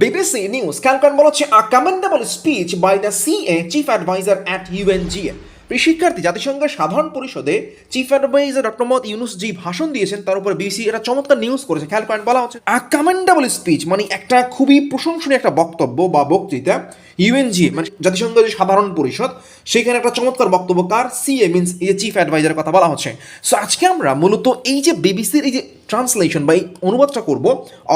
BBC News খেয়াল করেন বলা হচ্ছে a commendable speech by the CA chief adviser at UNGA প্রিয় শিক্ষার্থী জাতিসংঘের সাধারণ পরিষদে chief adviser doctor Mohammad Yunus ji ভাষণ দিয়েছেন, তার উপর বিসি এটা চমৎকার নিউজ করেছে। খেয়াল করেন, বলা হচ্ছে আ কমেন্ডেবল স্পিচ মানে একটা খুবই প্রশংসনীয় একটা বক্তব্য বা বক্তৃতা ইউএনজি মানে জাতিসংঘের যে সাধারণ পরিষদ, সেখানে একটা চমৎকার বক্তব্য কার সিএ মিনস এই যে চিফ অ্যাডভাইজারের কথা বলা হচ্ছে। সো আজকে আমরা মূলত এই যে বিবিসির এই যে ট্রান্সলেশন বা এই অনুবাদটা করব,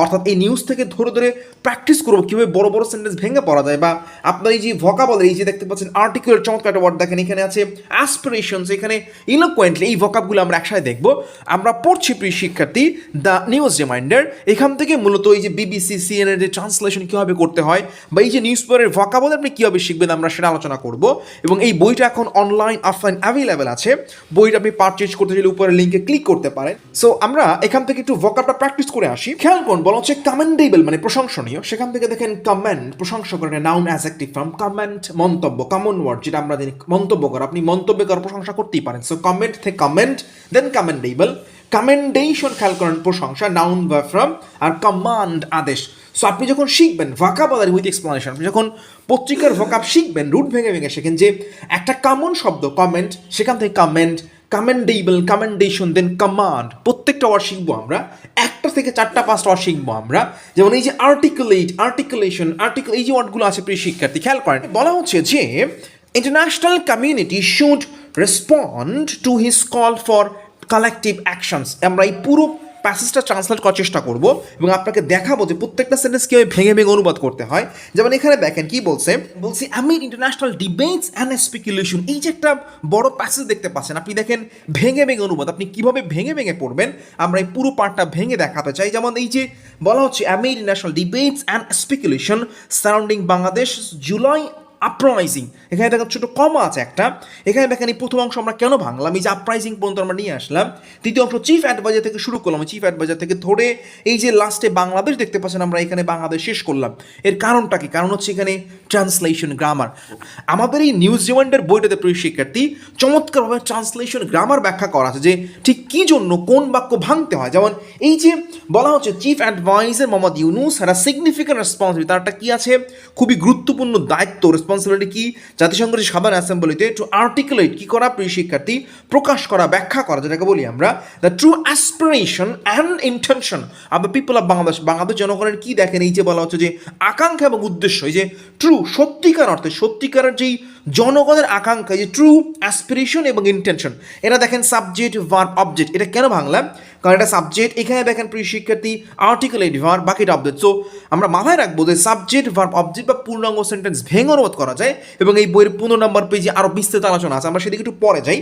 অর্থাৎ এই নিউজ থেকে ধরে ধরে প্র্যাকটিস করব, কীভাবে বড় বড় সেন্টেন্স ভেঙে পড়া যায় বা আপনার এই যে ভকাবলের এই যে দেখতে পাচ্ছেন আর্টিকেলের চমৎকার ওয়ার্ড দেখেন, এখানে আছে অ্যাসপিরেশনস এখানে ইলোকোয়েন্টলি এই ভকাবগুলো আমরা একসাথে দেখব। আমরা পড়ছি প্রিয় শিক্ষার্থী দ্য নিউজ রিমাইন্ডার এখান থেকে মূলত এই যে বিবিসি সিএনএর যে ট্রান্সলেশন কীভাবে করতে হয়, বা এই যে নিউজ পেপারের ভকাবল আপনি কীভাবে শিখবেন আমরা সেটা আলোচনা করব। এবং এই বইটা এখন অনলাইন অফলাইন অ্যাভেলেবেল আছে। বইটা আপনি পারচেজ করতে চাইলে উপরে লিঙ্কে ক্লিক করতে পারেন। সো আমরা এখান থেকে একটু ভকাবটা প্র্যাকটিস করে আসি। খেয়াল করুন, বলা হচ্ছে কমেন্ডেবল মানে প্রশংসনীয়। সেখান থেকে দেখেন কমেন্ট প্রশংসা করেন নাউন অ্যাজেক্টিভ ফর্ম কমেন্ট মন্তব্য কমন ওয়ার্ড যেটা আমরা মন্তব্য করা। আপনি মন্তব্য করার প্রশংসা করতেই পারেন। সো কমেন্ট থেকে কমেন্ট দেন কমেন্ডেবল কমেন্ডেশন খেয়াল করেন প্রশংসা নাউন বা ফ্রম আর কমান্ড আদেশ। সো আপনি যখন শিখবেন ভকাবুলারি উইথ এক্সপ্লানেশন আপনি যখন পত্রিকার ভকাব শিখবেন রুট ভেঙে ভেঙে শেখেন যে একটা কমন শব্দ কমেন্ট সেখান থেকে comment commendable commendation then command প্রত্যেকটা ওয়ার্ড শিখব আমরা, একটা থেকে চারটা, পাঁচটা ওয়ার্ড শিখব আমরা। যেমন এই যে আর্টিকুলেট আর্টিকুলেশন আর্টিকেল এই যে ওয়ার্ডগুলো আছে প্রিয় শিক্ষার্থী, খেয়াল করেন, বলা হচ্ছে যে international community should respond to his call for collective actions আমরা এই পুরো প্যাসেজটা ট্রান্সলেট করার চেষ্টা করব এবং আপনাকে দেখাবো যে প্রত্যেকটা সেন্টেন্স কীভাবে ভেঙে ভেঙে অনুবাদ করতে হয়। যেমন এখানে দেখেন, কি বলছে? বলছি, আমি ইন্টারন্যাশনাল ডিবেটস অ্যান্ড স্পেকুলেশন এই যে একটা বড় প্যাসেজ দেখতে পাচ্ছেন, আপনি দেখেন ভেঙে ভেঙে অনুবাদ। আপনি কীভাবে ভেঙে ভেঙে পড়বেন? আমরা এই পুরো পার্টটা ভেঙে দেখাতে চাই। যেমন এই যে বলা হচ্ছে, আমি international debates and speculation surrounding Bangladesh July uprising এখানে দেখেন ছোট কমা আছে একটা। এখানে দেখেন এই প্রথম অংশ আমরা কেন ভাঙলাম? এই যে আপ্রাইজিং পর্যন্ত আমরা নিয়ে আসলাম। দ্বিতীয় অংশ চিফ অ্যাডভাইজার থেকে শুরু করলাম। চিফ অ্যাডভাইজার থেকে ধরে এই যে লাস্টে বাংলাদেশ দেখতে পাচ্ছেন আমরা, এখানে বাংলাদেশ শেষ করলাম। এর কারণটা কি? কারণ হচ্ছে এখানে ট্রান্সলেশন গ্রামার আমাদের এই নিউজ রিমাইন্ডার বইটাতে প্রিয় শিক্ষার্থী, চমৎকারভাবে ট্রান্সলেশন গ্রামার ব্যাখ্যা করা আছে যে ঠিক কী জন্য কোন বাক্য ভাঙতে হয়? যেমন এই যে বলা হচ্ছে চিফ অ্যাডভাইজার মোহাম্মদ ইউনুস হ্যার সিগনিফিক্যান্ট রেসপন্সিবিলিটি তার একটা কী আছে? খুবই গুরুত্বপূর্ণ দায়িত্ব রেসপন্সিবিলিটি কি? জাতিসংঘের সাধারণ অ্যাসেম্বলিতে টু আর্টিকুলেট কি করা প্রিয় শিক্ষার্থী, প্রকাশ করা, ব্যাখ্যা করা, যেটাকে বলি আমরা the true aspiration and intention the people of Bangladesh Bangladesh জনগণের কি দেখেন? এই যে বলা হচ্ছে যে আকাঙ্ক্ষা এবং উদ্দেশ্য, এই যে ট্রু সত্যিকার অর্থে, সত্যিকারের যেই জনগণের আকাঙ্ক্ষা যে ট্রু অ্যাসপিরেশন এবং ইন্টেনশন এটা দেখেন সাবজেক্ট ভার্ব অবজেক্ট এটা কেন ভাঙলাম কারণ এটা সাবজেক্ট এখানে দেখেন প্রিয় শিক্ষার্থী আর্টিকুলেট ভার্ব বাকিটা অবজেক্ট সো আমরা মাথায় রাখব যে সাবজেক্ট ভার্ব অবজেক্ট বা পূর্ণাঙ্গ সেন্টেন্স ভেঙে অনুবাদ করা যায় এবং এই বইয়ের পনেরো নম্বর পেজে আরও বিস্তৃত আলোচনা আছে। আমরা সেদিকে একটু পরে যাই।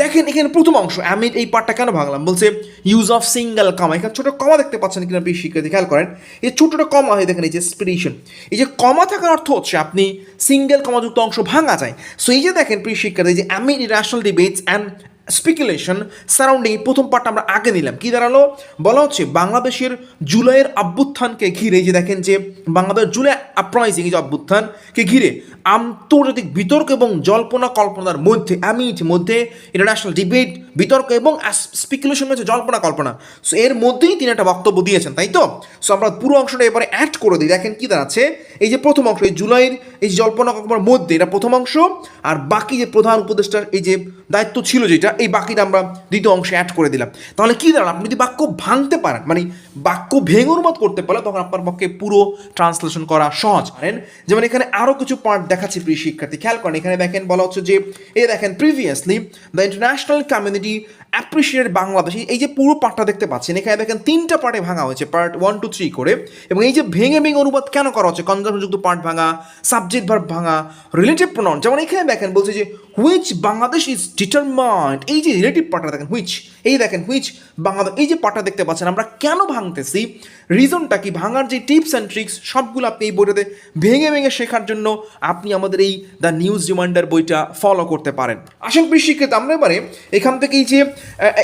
দেখেন এখানে প্রথম অংশ আমি এই পার্টটা কেন ভাঙলাম? বলছে ইউজ অফ সিঙ্গেল কমা এখানে ছোটো কমা দেখতে পাচ্ছেন কিনা বেশি শিক্ষার্থী, খেয়াল করেন। এই ছোটোটা কমা হয়ে দেখেন এই যে স্পিরিশন এই যে কমা থাকার অর্থ হচ্ছে আপনি সিঙ্গেল কমাযুক্ত অংশ ভাঙা যায়। সো এই যে দেখেন প্রিয় শিক্ষার্থী যে আমি national debates and speculation surrounding প্রথম পার্টটা আমরা আগে নিলাম। কি দাঁড়াল? বলা হচ্ছে বাংলাদেশের জুলাইয়ের অভ্যুত্থানকে ঘিরে যে দেখেন যে বাংলাদেশ জুলাই আপরাইজিং যে অভ্যুত্থানকে ঘিরে আন্তর্জাতিক বিতর্ক এবং জল্পনা কল্পনার মধ্যে আমি মধ্যে ইন্টারন্যাশনাল ডিবেট বিতর্ক এবং স্পিকুলেশন হচ্ছে জল্পনা কল্পনা। সো এর মধ্যেই তিনি একটা বক্তব্য দিয়েছেন, তাই তো? সো আমরা পুরো অংশটা এবারে অ্যাড করে দিই। দেখেন কি দাঁড়াচ্ছে? এই যে প্রথম অংশ, এই জুলাইয়ের এই জল্পনা কল্পনার মধ্যে এটা প্রথম অংশ, আর বাকি যে প্রধান উপদেষ্টার এই যে দায়িত্ব ছিল যেটা এই বাকিটা আমরা দ্বিতীয় অংশে অ্যাড করে দিলাম। তাহলে কী দাঁড়ান আপনি যদি বাক্য ভাঙতে পারেন মানে বাক্য ভেঙে অনুবাদ করতে পারলে তখন আপনার পক্ষে পুরো ট্রান্সলেশন করা সহজ। পারেন যেমন এখানে আরও কিছু পার্ট দেখাচ্ছি প্রিয় শিক্ষার্থী। খেয়াল করেন, এখানে দেখেন বলা হচ্ছে যে এ দেখেন previously the international community appreciate Bangladesh, এই যে পুরো পার্টটা দেখতে পাচ্ছেন, এখানে দেখেন তিনটা পার্টে ভাঙা হয়েছে পার্ট ওয়ান টু থ্রি করে। এবং এই যে ভেঙে ভেঙে অনুবাদ কেন করা হচ্ছে? কনজামযুক্ত পার্ট ভাঙা সাবজেক্ট ভার্ব ভাঙা রিলেটিভ প্রনাউন যেমন এখানে দেখেন বলছে যে হুইচ বাংলাদেশ ইজ ডিটারমাইন্ড এই যে রিলেটিভ পার্টটা দেখেন হুইচ এই দেখেন হুইচ বাংলাদেশ, এই যে পার্টটা দেখতে পাচ্ছেন, আমরা কেন ভাঙতেছি? রিজনটা কি? ভাঙার যে টিপস অ্যান্ড ট্রিক্স সবগুলো আপনি এই বইটাতে ভেঙে ভেঙে শেখার জন্য আপনি আমাদের এই দ্য নিউজ রিমাইন্ডার বইটা ফলো করতে পারেন। আসেন প্রিয় শিক্ষার্থী আমরা এবারে এখান থেকে এই যে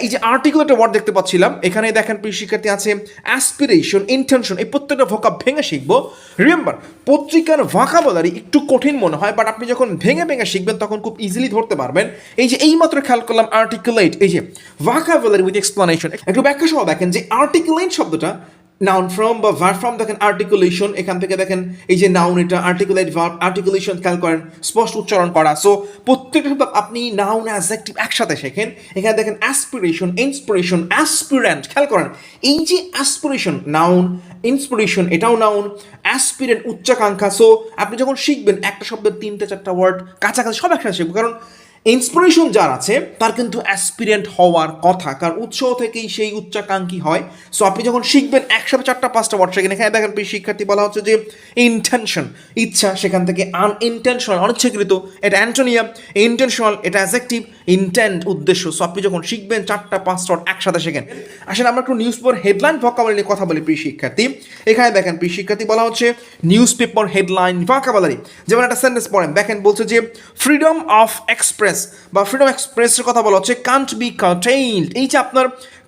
এই যে আর্টিকুল একটা ওয়ার্ড দেখতে পাচ্ছিলাম। এখানে দেখেন প্রিয় শিক্ষার্থী আছে অ্যাসপিরেশন ইন্টেনশন এই প্রত্যেকটা ভোকাব ভেঙে শিখব। রিমেম্বার পত্রিকার ভাকা বলারই একটু কঠিন মনে হয় বাট আপনি যখন ভেঙে ভেঙে শিখবেন, তখন খুব ইজিলি ধরতে পারবেন। এই যে এইমাত্র খেয়াল করলাম আর্টিকুলেট এই যে ভাকা বলারি উইথ এক্সপ্লানেশন একটু ব্যাখ্যা সহ দেখেন যে আর্টিকুলেট শব্দটা নাউন ফ্রম বা ভার ফ্রম দেখেন আর্টিকুলেশন এখান থেকে দেখেন এই যে নাউন এটা আর্টিকুলেট ভার্ব আর্টিকুলেশন খেয়াল করেন, স্পষ্ট উচ্চারণ করা। সো প্রত্যেকটা শব্দ আপনি নাউন অ্যাজেক্টিভ একসাথে শেখেন। এখানে দেখেন অ্যাসপিরেশন ইন্সপিরেশন অ্যাসপিরেন্ট খেয়াল করেন। এই যে অ্যাসপিরেশন নাউন ইন্সপিরেশন এটাও নাউন অ্যাসপিরেন্ট উচ্চাকাঙ্ক্ষা। সো আপনি যখন শিখবেন একটা শব্দের তিনটে চারটা ওয়ার্ড কাছাকাছি সব একসাথে শিখবেন। কারণ ইন্সপিরেশন যার আছে, তার কিন্তু অ্যাসপিরেন্ট হওয়ার কথা কারণ উৎস থেকেই সেই উচ্চাকাঙ্ক্ষী হয়। সো আপনি যখন শিখবেন, একসাথে চারটা, পাঁচটা ওয়ার্ড শেখেন, এখানে দেখেন শিক্ষার্থী, বলা হচ্ছে যে ইন্টেনশন ইচ্ছা, সেখান থেকে আন আনইনটেনশনাল অনিচ্ছাকৃত, এটা অ্যান্টোনিয়াম ইন্টেনশনাল এটা অ্যাজেক্টিভ ইন্টেন্ট উদ্দেশ্য। সো আপনি যখন শিখবেন, চারটা, পাঁচটা ওয়ার্ড একসাথে শেখেন। আসলে আমরা একটু নিউজ পেপার হেডলাইন ভকাবুলারি নিয়ে কথা বলি প্রিয় শিক্ষার্থী। এখানে দেখেন প্রিয় শিক্ষার্থী, বলা হচ্ছে নিউজ পেপার হেডলাইন ভকাবুলারি যেমন একটা সেন্টেন্স পড়েন, দেখেন বলছে যে ফ্রিডম অফ এক্সপ্রেস বা ফ্রিডম এক্সপ্রেসের কথা বলা হচ্ছে কান্ট বি কার্টেইলড এই যে আপনার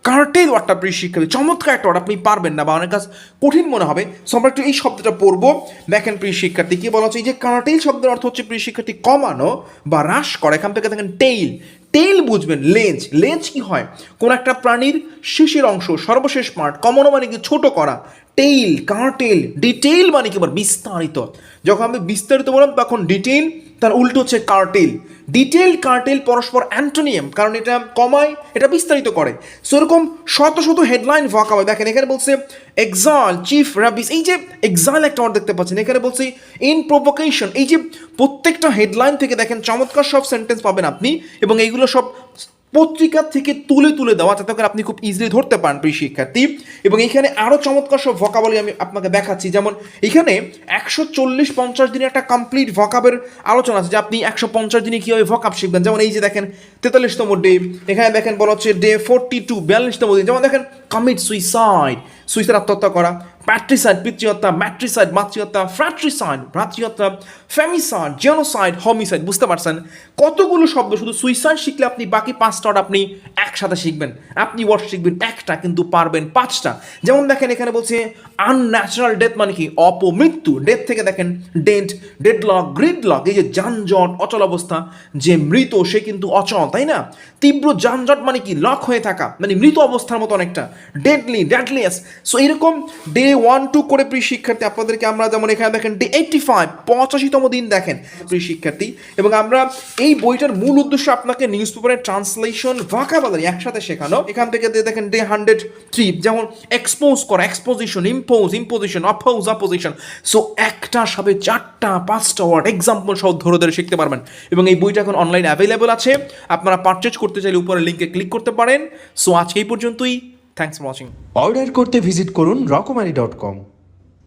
কার্টেল ওয়ার্ডটা প্রিয় শিক্ষার্থী চমৎকার একটা ওয়ার্ড আপনি পারবেন না বা অনেক কাজ কঠিন মনে হবে। সো আমরা একটু এই শব্দটা পড়ব। দেখেন প্রিয় শিক্ষার্থী, কি বলা হচ্ছে? এই যে কার্টেল শব্দের অর্থ হচ্ছে, প্রিয় শিক্ষার্থী, কমানো বা হ্রাস করা। এখান থেকে দেখেন টেইল টেইল বুঝবেন লেঞ্চ লেঞ্চ কি হয়? কোন একটা প্রাণীর শেষের অংশ, সর্বশেষ পার্ট কমানো মানে কি ছোট করা। টেইল কার্টেল ডিটেইল মানে কি বিস্তারিত। যখন আমি বিস্তারিত বললাম, তখন ডিটেইল তার উল্টো হচ্ছে কার্টেল। ডিটেল কার্টেল পরস্পর অ্যান্টোনিয়াম, কারণ এটা কমায়, এটা বিস্তারিত করে। সো এরকম শত শত হেডলাইন ভাকাবে দেখেন, এখানে বলছে এক্সাল চিফ রাবিস এই যে এক্সাল একটা আমার দেখতে পাচ্ছেন, এখানে বলছে ইন প্রভোকেশন এই যে প্রত্যেকটা হেডলাইন থেকে দেখেন চমৎকার সব সেন্টেন্স পাবেন আপনি, এবং এইগুলো সব পত্রিকা থেকে তুলে তুলে দেওয়া, যাতে করে আপনি খুব ইজিলি ধরতে পারেন প্রিয় শিক্ষার্থী। এবং এখানে আরও চমৎকার সব ভকাবলি আমি আপনাকে দেখাচ্ছি। যেমন এখানে একশো চল্লিশ পঞ্চাশ দিনের একটা কমপ্লিট ভকাবের আলোচনা আছে, যে আপনি একশো পঞ্চাশ দিনে কীভাবে ভকাব শিখবেন। যেমন এই যে দেখেন, তেতাল্লিশতম ডে এখানে দেখেন বলা হচ্ছে ডে ফোরটি টু বিয়াল্লিশতম দিন যেমন দেখেন কমিট সুইসাইড সুইসাইড আত্মহত্যা করা। প্যাট্রিসাইড পিতৃহত্যা ম্যাট্রিসাইড মাতৃহত্যা ফ্র্যাট্রিসাইড ভ্রাতৃহত্যা ফ্যামিসাইড জেনোসাইড হোমিসাইড বুঝতে পারছেন? কতগুলো শব্দ শুধু সুইসাইড শিখলে আপনি, বাকি পাঁচটা আপনি একসাথে শিখবেন। আপনি ওয়ার্ড শিখবেন, একটা কিন্তু পারবেন পাঁচটা। যেমন দেখেন এখানে বলছে আনন্যাচারাল ডেথ মানে কি? অপমৃত্যু। ডেথ থেকে দেখেন ডেন্ট ডেডলক গ্রিডলক এই যে যানজট, অচল অবস্থা, যে মৃত, সে কিন্তু অচল, তাই না? তীব্র যানজট মানে কি? লক হয়ে থাকা মানে মৃত অবস্থার মতো অনেকটা। ডেডলি ডেডলিয়াস সো এরকম ডে ওয়ান টু করে প্রিয় শিক্ষার্থী, আপনাদেরকে আমরা যেমন এখানে দেখেন ডে এইটটি ফাইভ পঁচাশিতম দিন দেখেন প্রিয় শিক্ষার্থী। এবং আমরা এই বইটার মূল উদ্দেশ্য আপনাকে নিউজ পেপারের ট্রান্সলেশন ভাকাবাদারি একসাথে শেখানো। এখান থেকে দেখেন ডে হান্ড্রেড থ্রি যেমন এক্সপোজ করা exposition impose imposition oppose opposition so একটা সাথে চারটা, পাঁচটা ওয়ার্ড এক্সাম্পল সব ধরে ধরে শিখতে পারবেন। এবং এই বইটা এখন অনলাইন অ্যাভেলেবেল আছে। আপনারা পারচেজ করতে চাইলে উপরে লিঙ্কে ক্লিক করতে পারেন। সো আজকে এই পর্যন্তই। থ্যাংকস ওয়াচিং অর্ডার করতে ভিজিট করুন রকমারি ডট কম